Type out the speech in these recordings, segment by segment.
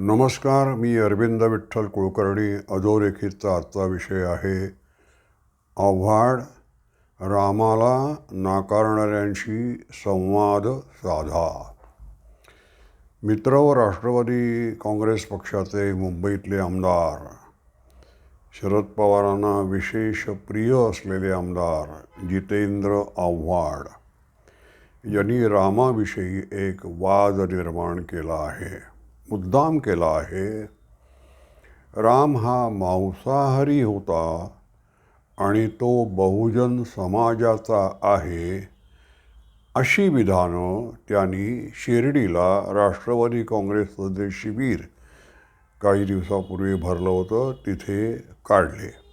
नमस्कार मी अरविंद विठ्ठल कुलकर्णी अधोरेखितचा आजचा विषय आहे. आव्हाड रामाला नाकारणाऱ्यांशी संवाद साधा. मित्र व राष्ट्रवादी काँग्रेस पक्षाचे मुंबईतले आमदार शरद पवारांना विशेष प्रिय असलेले आमदार जितेंद्र आव्हाड यांनी रामाविषयी एक वाद निर्माण केला आहे. मुद्दाम केला आहे राम हा मांसाहारी होता आणि तो बहुजन समाजाचा आहे अशी विधानं त्यांनी शिर्डीला राष्ट्रवादी काँग्रेसचं शिबिर काही दिवसापूर्वी भरलं होतं तिथे काढले.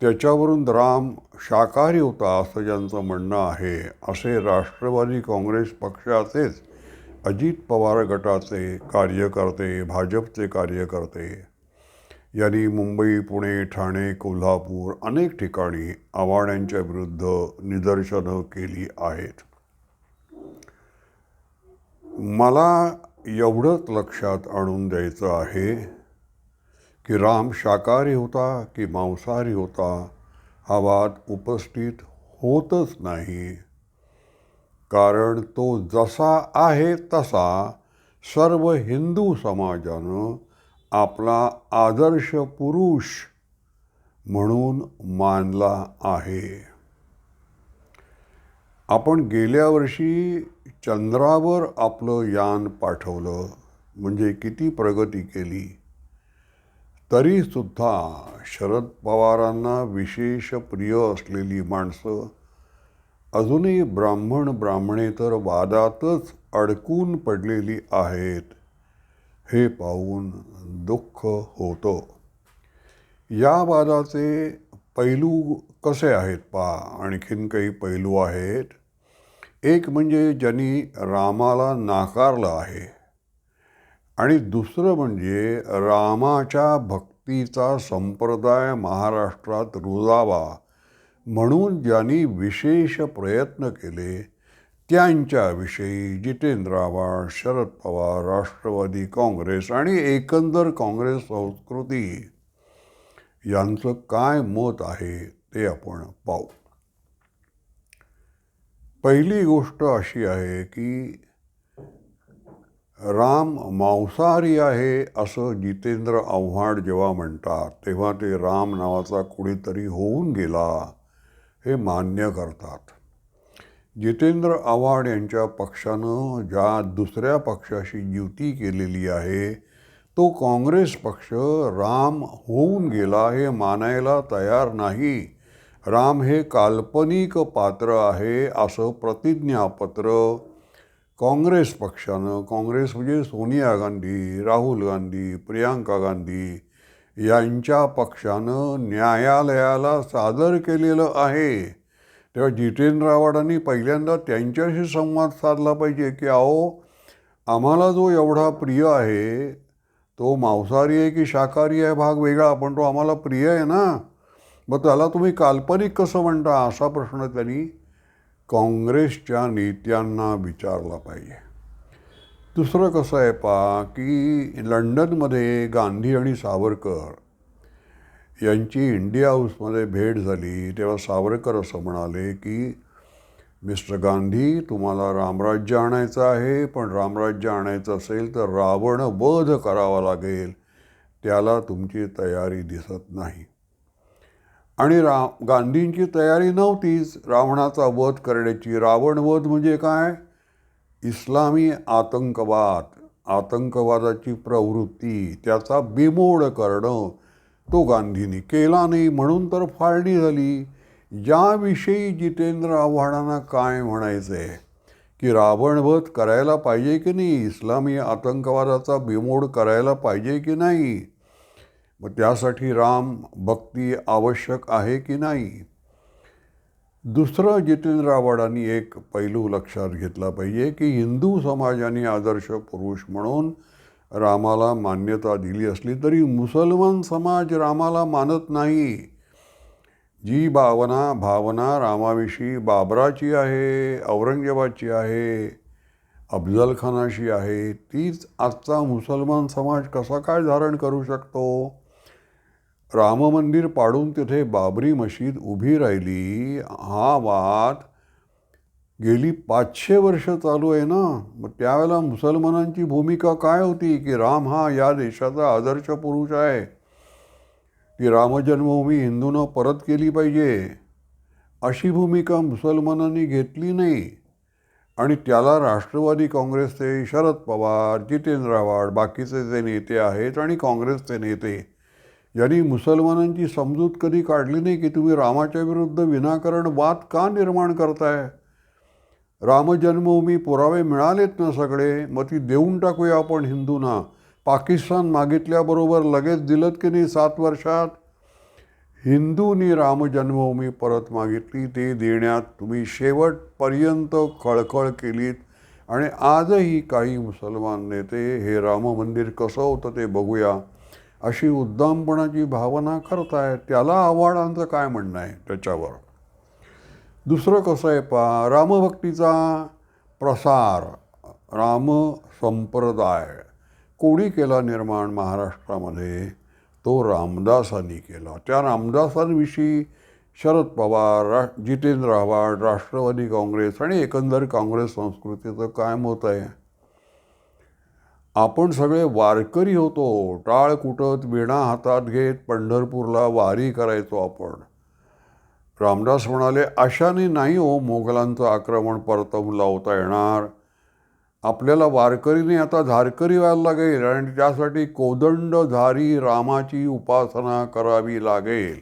त्याच्यावरून राम शाकाहारी होता असं ज्यांचं म्हणणं आहे असे राष्ट्रवादी काँग्रेस पक्षाचेच अजित पवार गटाचे कार्यकर्ते भाजपचे कार्यकर्ते यांनी मुंबई पुणे ठाणे कोल्हापूर अनेक ठिकाणी आव्हाड्यांच्या विरुद्ध निदर्शनं केली आहेत. मला एवढंच लक्षात आणून द्यायचं आहे की राम शाकाहारी होता की मांसाहारी होता हा वाद उपस्थित होतच नाही. कारण तो जसा आहे तसा सर्व हिंदू समाजानं आपला आदर्श पुरुष म्हणून मानला आहे. आपण गेल्या वर्षी चंद्रावर आपलं यान पाठवलं म्हणजे किती प्रगती केली तरीसुद्धा शरद पवारांना विशेष प्रिय असलेली माणसं अजूनही ब्राह्मण ब्राह्मणेतर वादातच अडकून पडलेली आहेत. हे पाहून दुःख होतं. या वादाचे पैलू कसे आहेत पा? आणखीन काही पैलू आहेत. एक म्हणजे ज्यांनी रामाला नाकारलं आहे. आणि दुसरं म्हणजे रामाच्या भक्तीचा संप्रदाय महाराष्ट्रात रुजावा. म्हणून ज्यांनी विशेष प्रयत्न केले त्यांच्याविषयी जितेंद्र आव्हाड शरद पवार राष्ट्रवादी काँग्रेस आणि एकंदर काँग्रेस संस्कृती यांचं काय मत आहे ते आपण पाहू. पहिली गोष्ट अशी आहे की राम मांसाहारी आहे असं जितेंद्र आव्हाड जेव्हा म्हणतात तेव्हा ते राम नावाचा कुणीतरी होऊन गेला. हे मान्य करतात. जितेंद्र आव्हाड यांच्या पक्षानं ज्या दुसऱ्या पक्षाशी युती केलेली आहे तो काँग्रेस पक्ष राम होऊन गेला हे मानायला तयार नाही. राम हे काल्पनिक पात्र आहे असं प्रतिज्ञापत्र काँग्रेस पक्षानं काँग्रेस म्हणजे सोनिया गांधी राहुल गांधी प्रियांका गांधी यांच्या पक्षानं न्यायालयाला सादर केलेलं आहे. तेव्हा जितेंद्र आव्हाडांनी पहिल्यांदा त्यांच्याशी संवाद साधला पाहिजे की अहो आम्हाला जो एवढा प्रिय आहे तो मांसाहारी आहे की शाकाहारी आहे भाग वेगळा पण तो आम्हाला प्रिय आहे ना? मग त्याला तुम्ही काल्पनिक कसं म्हणता? असा प्रश्न त्यांनी काँग्रेसच्या नेत्यांना विचारला पाहिजे. दुसरं कसं आहे पा की लंडनमध्ये गांधी आणि सावरकर यांची इंडिया हाऊसमध्ये भेट झाली तेव्हा सावरकर असं म्हणाले की मिस्टर गांधी तुम्हाला रामराज्य आणायचं आहे पण रामराज्य आणायचं असेल तर रावण वध करावा लागेल. त्याला तुमची तयारी दिसत नाही. आणि रा गांधींची तयारी नव्हतीच. रावणाचा वध करण्याची रावण वध म्हणजे काय? इस्लामी आतंकवाद आतंकवादाची प्रवृत्ती त्याचा बिमोड करणं तो गांधींनी केला नाही म्हणून तर फाळणी झाली. ज्याविषयी जितेंद्र आव्हाडांना काय म्हणायचं आहे की रावणवध करायला पाहिजे की नाही? इस्लामी आतंकवादाचा बिमोड करायला पाहिजे की नाही? मग त्यासाठी राम भक्ती आवश्यक आहे की नाही? दुसरं जितेंद्र आव्हाडांनी एक पैलू लक्षात घेतला पाहिजे की हिंदू समाजाने आदर्श पुरुष म्हणून रामाला मान्यता दिली असली तरी मुसलमान समाज रामाला मानत नाही. जी भावना भावना रामाविषयी बाबराची आहे औरंगजेबाची आहे अफजलखानाशी आहे तीच आजचा मुसलमान समाज कसा काय धारण करू शकतो? राम मंदिर पाडून तिथे बाबरी मशीद उभी राहिली. हा वाद गेली पाचशे वर्ष चालू आहे ना. मग त्यावेळेला मुसलमानांची भूमिका काय होती की राम हा या देशाचा आदर्श पुरुष आहे? ती रामजन्मभूमी हिंदूंना परत केली पाहिजे. अशी भूमिका मुसलमानांनी घेतली नाही. आणि त्याला राष्ट्रवादी काँग्रेसचे शरद पवार जितेंद्र आव्हाड बाकीचे जे नेते आहेत आणि काँग्रेसचे नेते यांनी मुसलमानांची समजूत कधी काढली नाही की तुम्ही रामाच्या विरुद्ध विनाकारण वाद का निर्माण करताय? रामजन्मभूमी पुरावे मिळालेत ना सगळे? मग ती देऊन टाकूया आपण हिंदूंना. पाकिस्तान मागितल्याबरोबर लगेच दिलं की नाही सात वर्षात? हिंदूंनी रामजन्मभूमी परत मागितली ते देण्यात तुम्ही शेवटपर्यंत खळखळ केलीत. आणि आजही काही मुसलमान नेते हे राम मंदिर कसं होतं ते बघूया. अशी उद्दामपणाची भावना करतायत त्याला आव्हाडांचं काय म्हणणं आहे त्याच्यावर? दुसरं कसं आहे पा रामभक्तीचा प्रसार राम संप्रदाय कोणी केला निर्माण महाराष्ट्रामध्ये? तो रामदासांनी केला. त्या रामदासांविषयी शरद पवार रा जितेंद्र आव्हाड राष्ट्रवादी काँग्रेस आणि एकंदर काँग्रेस संस्कृतीचं काय मत आहे आपण सगळे वारकरी होतो टाळ कुटत विणा हातात घेत पंढरपूरला वारी करायचो आपण. रामदास म्हणाले अशाने नाही हो मोगलांचं आक्रमण परतवून लावता येणार. आपल्याला वारकरीने आता झारकरी व्हायला लागेल आणि त्यासाठी कोदंड झारी रामाची उपासना करावी लागेल.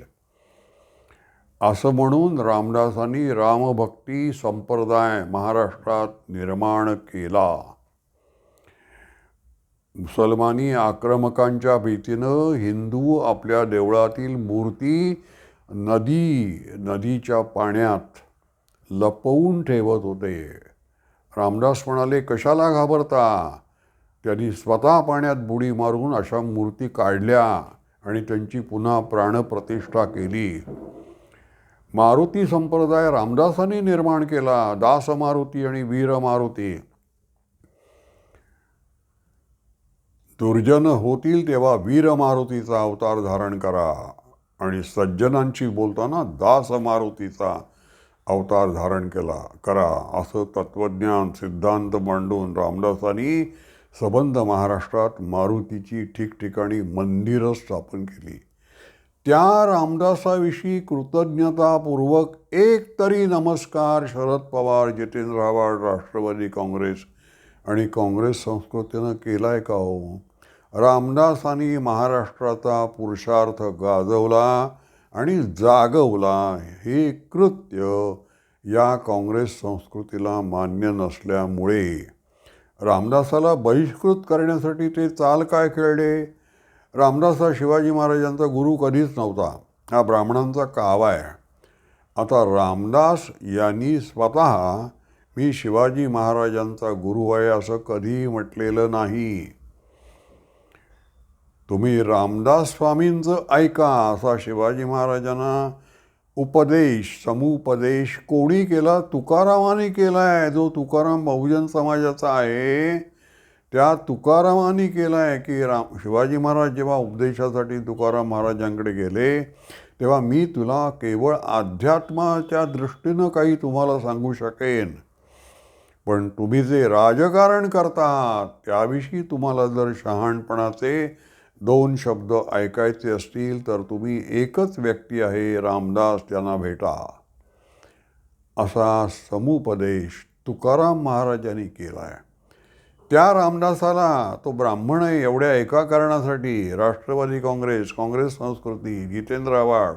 असं म्हणून रामदासांनी रामभक्ती संप्रदाय महाराष्ट्रात निर्माण केला. मुसलमानी आक्रमकांच्या भीतीनं हिंदू आपल्या देवळातील मूर्ती नदी नदीच्या पाण्यात लपवून ठेवत होते. रामदास म्हणाले कशाला घाबरता? त्यांनी स्वतः पाण्यात बुडी मारून अशा मूर्ती काढल्या आणि त्यांची पुन्हा प्राणप्रतिष्ठा केली. मारुती संप्रदाय रामदासांनी निर्माण केला. दास मारुती आणि वीर मारुती. दुर्जन होतील तेव्हा वीर मारुतीचा अवतार धारण करा. आणि सज्जनांची बोलताना दास मारुतीचा अवतार धारण केला. करा. असं तत्त्वज्ञान सिद्धांत मांडून रामदासांनी सबंध महाराष्ट्रात मारुतीची ठिकठिकाणी मंदिरं स्थापन केली. त्या रामदासाविषयी कृतज्ञतापूर्वक एक तरी नमस्कार शरद पवार जितेंद्र आव्हाड राष्ट्रवादी काँग्रेस आणि काँग्रेस संस्कृतीनं केला आहे का हो? रामदासांनी महाराष्ट्राचा पुरुषार्थ गाजवला आणि जागवला हे कृत्य या काँग्रेस संस्कृतीला मान्य नसल्यामुळे. रामदासाला बहिष्कृत करण्यासाठी ते चाल काय खेळले? रामदास हा शिवाजी महाराजांचा गुरु कधीच नव्हता. हा ब्राह्मणांचा कावा आहे. आता रामदास यांनी स्वतः मी शिवाजी महाराजांचा गुरु आहे असं कधीही म्हटलेलं नाही. तुम्ही रामदास स्वामींचं ऐका असा शिवाजी महाराजांना. उपदेश समुपदेश कोणी केला? तुकारामाने केला आहे जो तुकाराम बहुजन समाजाचा आहे त्या तुकारामाने केला आहे की राम शिवाजी महाराज जेव्हा उपदेशासाठी तुकाराम महाराजांकडे गेले तेव्हा मी तुला केवळ अध्यात्माच्या दृष्टीनं काही तुम्हाला सांगू शकेन. पण तुम्ही जे राजकारण करता त्याविषयी तुम्हाला जर शहाणपणाचे दोन शब्द ऐकायचे असतील तर तुम्ही एकच व्यक्ती आहे रामदास त्यांना भेटा. असा समुपदेश तुकाराम महाराजांनी केला आहे त्या रामदासाला तो ब्राह्मण आहे एवढ्या एका कारणासाठी राष्ट्रवादी काँग्रेस काँग्रेस संस्कृती जितेंद्र आव्हाड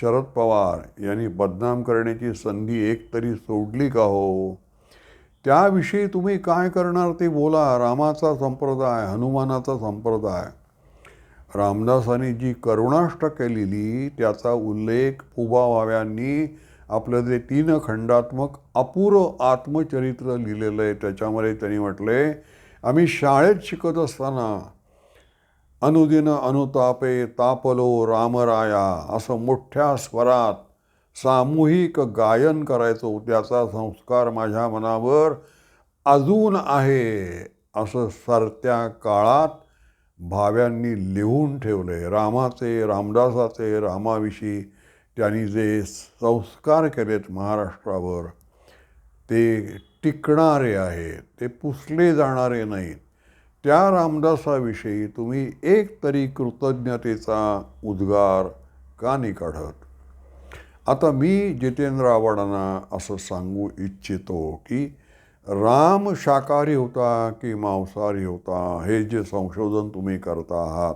शरद पवार यांनी बदनाम करण्याची संधी एक तरी सोडली का हो? त्याविषयी तुम्ही काय करणार ते बोला. रामाचा संप्रदाय हनुमानाचा संप्रदाय. रामदासांनी जी करुणाष्ट केलेली त्याचा उल्लेख उबाबाव्यांनी आपलं जे तीन खंडात्मक अपूर्व आत्मचरित्र लिहिलेलं आहे त्याच्यामध्ये त्यांनी म्हटले आम्ही शाळेत शिकत असताना अनुदिन अनुतापे तापलो रामराया असं मोठ्या स्वरात सामूहिक गायन करायचो त्याचा संस्कार माझ्या मनावर अजून आहे असं सरत्या काळात भाव्यांनी लिहून ठेवले रामाचे रामदासाचे रामाविषयी त्यांनी जे संस्कार केलेत महाराष्ट्रावर ते टिकणारे आहेत ते पुसले जाणारे नाहीत. त्या रामदासाविषयी तुम्ही एक तरी कृतज्ञतेचा उद्गार का नाही काढत? आता मी जितेंद्र आव्हाडांना असं सांगू इच्छितो की राम शाकाहारी होता की मांसाहारी होता? हे जे संशोधन तुम्ही करता आहात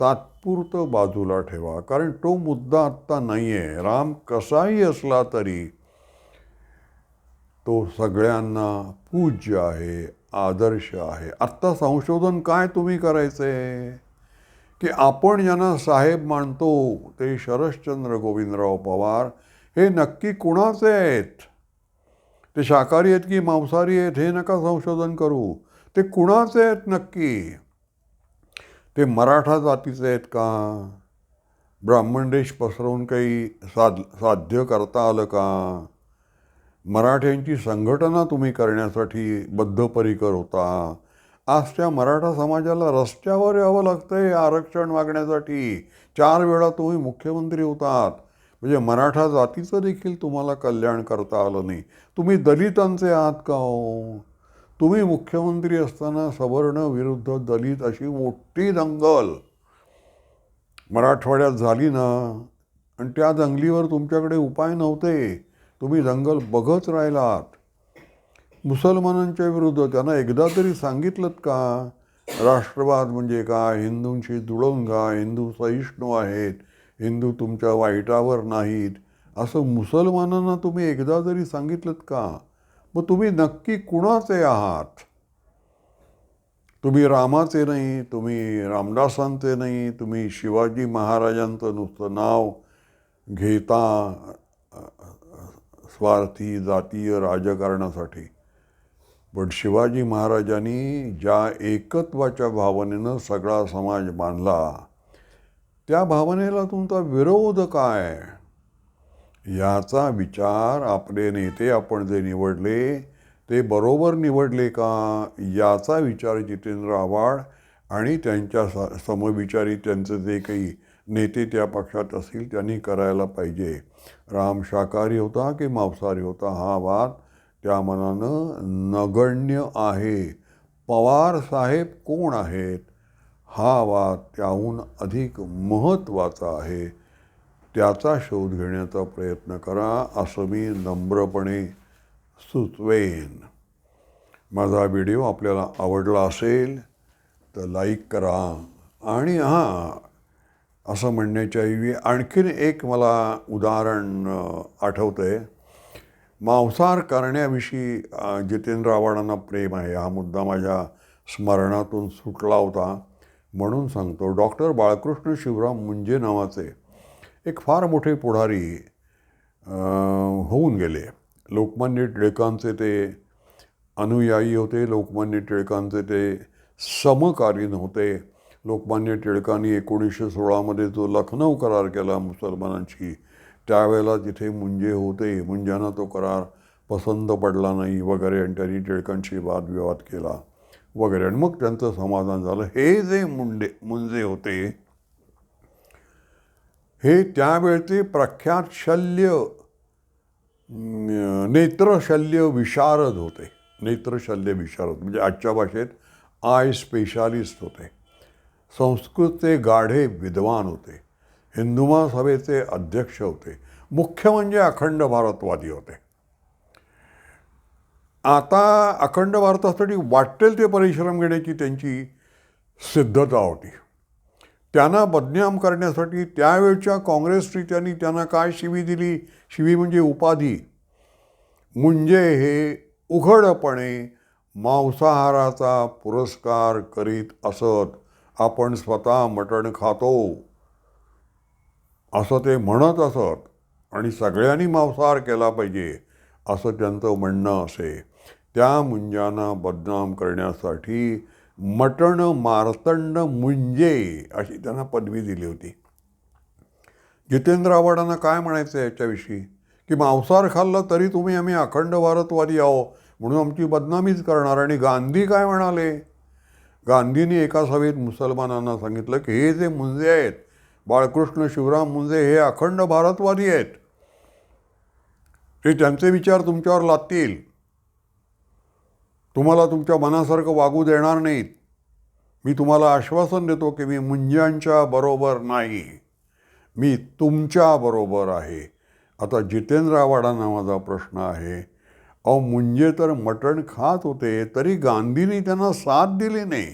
तात्पुरतं बाजूला ठेवा. कारण तो मुद्दा आत्ता नाही आहे राम कसाही असला तरी तो सगळ्यांना पूज्य आहे आदर्श आहे. आत्ता संशोधन काय तुम्ही करायचं? आहे की आपण ज्यांना साहेब मानतो ते शरश्चंद्र गोविंदराव पवार हे नक्की कुणाचे आहेत? ते शाकाहारी आहेत की मांसाहारी आहेत हे नका संशोधन करू. ते कुणाचे आहेत नक्की? ते मराठा जातीचे आहेत का? ब्राह्मण देश पसरवून काही साध साध्य करता आलं का? मराठ्यांची संघटना तुम्ही करण्यासाठी बद्धपरिकर होता. आज त्या मराठा समाजाला रस्त्यावर यावं लागतंय आरक्षण मागण्यासाठी. चार वेळा तुम्ही मुख्यमंत्री होतात. म्हणजे मराठा जातीचं देखील तुम्हाला कल्याण करता आलं नाही. तुम्ही दलितांचे आहात का हो? तुम्ही मुख्यमंत्री असताना सवर्ण विरुद्ध दलित अशी मोठी दंगल मराठवाड्यात झाली ना? आणि त्या दंगलीवर तुमच्याकडे उपाय नव्हते. तुम्ही दंगल बघत राहिलात. मुसलमानांच्या विरुद्ध त्यांना एकदा तरी सांगितलं का? राष्ट्रवाद म्हणजे काय? हिंदूंशी जुळवून घ्या हिंदू सहिष्णू आहेत. हिंदू तुमच्या वाईटावर नाहीत. असं मुसलमानांना तुम्ही एकदा जरी सांगितलं का? मग तुम्ही नक्की कुणाचे आहात? तुम्ही रामाचे नाही तुम्ही रामदासांचे नाही तुम्ही शिवाजी महाराजांचं नुसतं नाव घेता स्वार्थी जातीय राजकारणासाठी. पण शिवाजी महाराजांनी ज्या एकत्वाच्या भावनेनं सगळा समाज बांधला त्या भावनेला तुमचा विरोध काय? याचा विचार आपले नेते आपण जे निवडले ते बरोबर निवडले का? याचा विचार जितेंद्र आव्हाड आणि त्यांच्या स समविचारी त्यांचे जे काही नेते त्या पक्षात असतील त्यांनी करायला पाहिजे. राम शाकाहारी होता की मांसाहारी होता हा वाद त्या मनानं नगण्य आहे. पवार साहेब कोण आहेत? हा वा त्याहून अधिक महत्त्वाचा आहे. त्याचा शोध घेण्याचा प्रयत्न करा असं मी नम्रपणे सुचवेन. माझा व्हिडिओ आपल्याला आवडला असेल तर लाईक करा आणि हां असं म्हणण्याच्याऐवजी आणखीन एक मला उदाहरण आठवतं आहे मांसाहार करण्याविषयी जितेंद्र आव्हाडांना प्रेम आहे. हा मुद्दा माझ्या स्मरणातून सुटला होता. म्हणून सांगतो डॉक्टर बाळकृष्ण शिवराम मुंजे नावाचे एक फार मोठे पुढारी होऊन गेले. लोकमान्य टिळकांचे ते अनुयायी होते लोकमान्य टिळकांचे ते समकालीन होते. लोकमान्य टिळकांनी एकोणीसशे सोळामध्ये जो लखनौ करार केला मुसलमानांशी त्यावेळेला तिथे मुंजे होते मुंजांना तो करार पसंत पडला नाही वगैरे आणि त्यांनी टिळकांशी वादविवाद केला. वगैरे. आणि मग त्यांचं समाधान झालं. हे जे मुंडे मुंजे होते हे त्यावेळचे प्रख्यात शल्य नेत्रशल्य विशारद होते. नेत्रशल्य विशारद म्हणजे आजच्या भाषेत आय स्पेशालिस्ट होते. संस्कृतचे गाढे विद्वान होते. हिंदू महासभेचे अध्यक्ष होते. मुख्य म्हणजे अखंड भारतवादी होते. आता अखंड भारतासाठी वाटेल ते परिश्रम घेण्याची त्यांची सिद्धता होती. त्यांना बदनाम करण्यासाठी त्यावेळच्या काँग्रेसने त्यांनी त्यांना काय शिवी दिली? शिवी म्हणजे उपाधी. म्हणजे हे उघडपणे मांसाहाराचा पुरस्कार करीत असत. आपण स्वतः मटण खातो. असं ते म्हणत असत. आणि सगळ्यांनी मांसाहार केला पाहिजे असं त्यांचं म्हणणं असे. त्या मुंजांना बदनाम करण्यासाठी मटण मार्तंड मुंजे अशी त्यांना पदवी दिली होती. जितेंद्र आव्हाडांना काय म्हणायचं आहे याच्याविषयी? की मांसाहार खाल्लं तरी तुम्ही आम्ही अखंड भारतवादी आहो म्हणून आमची बदनामीच करणार. आणि गांधी काय म्हणाले? गांधींनी एका सभेत मुसलमानांना सांगितलं की हे जे मुंजे आहेत बाळकृष्ण शिवराम मुंजे हे अखंड भारतवादी आहेत. ते त्यांचे विचार तुमच्यावर लागतील तुम्हाला तुमच्या मनासारखं वागू देणार नाहीत. मी तुम्हाला आश्वासन देतो की मी मुंज्यांच्या बरोबर नाही. मी तुमच्या बरोबर आहे. आता जितेंद्र आव्हाडा नावाचा प्रश्न आहे. अहो मुंजे तर मटण खात होते तरी गांधींनी त्यांना साथ दिली नाही.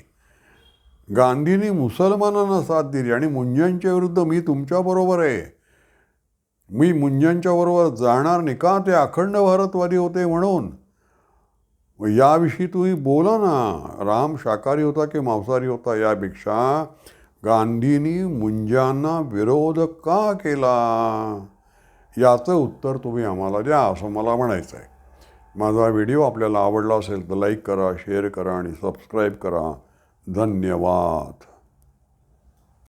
गांधींनी मुसलमानांना साथ दिली आणि मुंजांच्या विरुद्ध मी तुमच्याबरोबर आहे. मी मुंजांच्याबरोबर जाणार नाही का? ते अखंड भारतवादी होते म्हणून. मग याविषयी तुम्ही बोला ना. राम शाकाहारी होता की मांसाहारी होता यापेक्षा गांधींनी मुंजांना विरोध का केला? याचं उत्तर तुम्ही आम्हाला द्या असं मला म्हणायचं आहे माझा व्हिडिओ आपल्याला आवडला असेल तर लाईक करा शेअर करा आणि सबस्क्राईब करा. धन्यवाद.